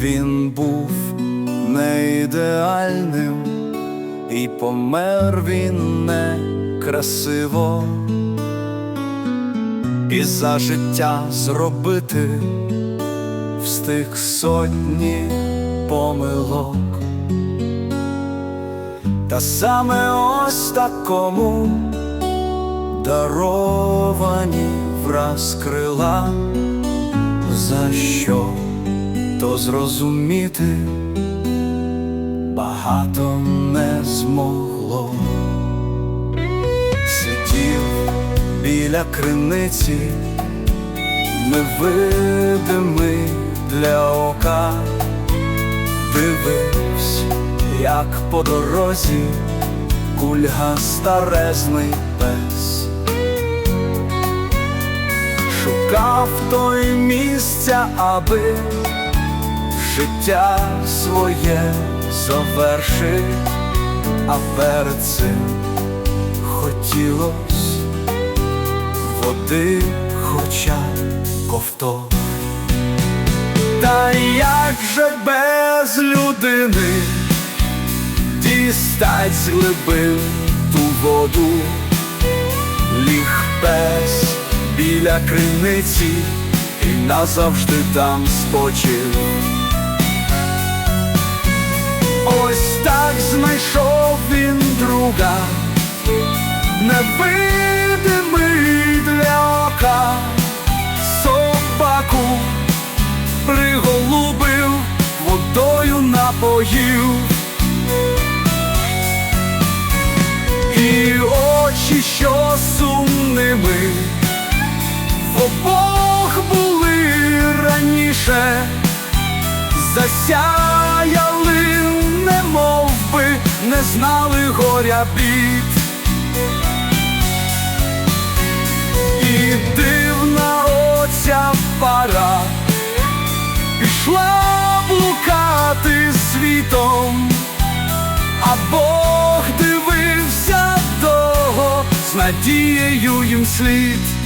Він був не ідеальним, і помер він не красиво, і за життя зробити встиг сотні помилок. Та саме ось такому даровані враз крила, за що то зрозуміти багато не змогло. Біля криниці, невидимий для ока, дивився, як по дорозі кульга старезний пес. Шукав той місця, аби життя своє завершив, а перед цим хотілось води, хоча ковток. Та як же без людини дістать з глибин ту воду, ліг пес біля криниці і назавжди там спочив. Ось так знайшов він друга, невидимий ока, собаку приголубив, водою напоїв. І очі, що сумними, в обох були раніше, засяяли, немов би не знали горя бід. Пішла блукати світом, а Бог дивився довго з надією їм слід.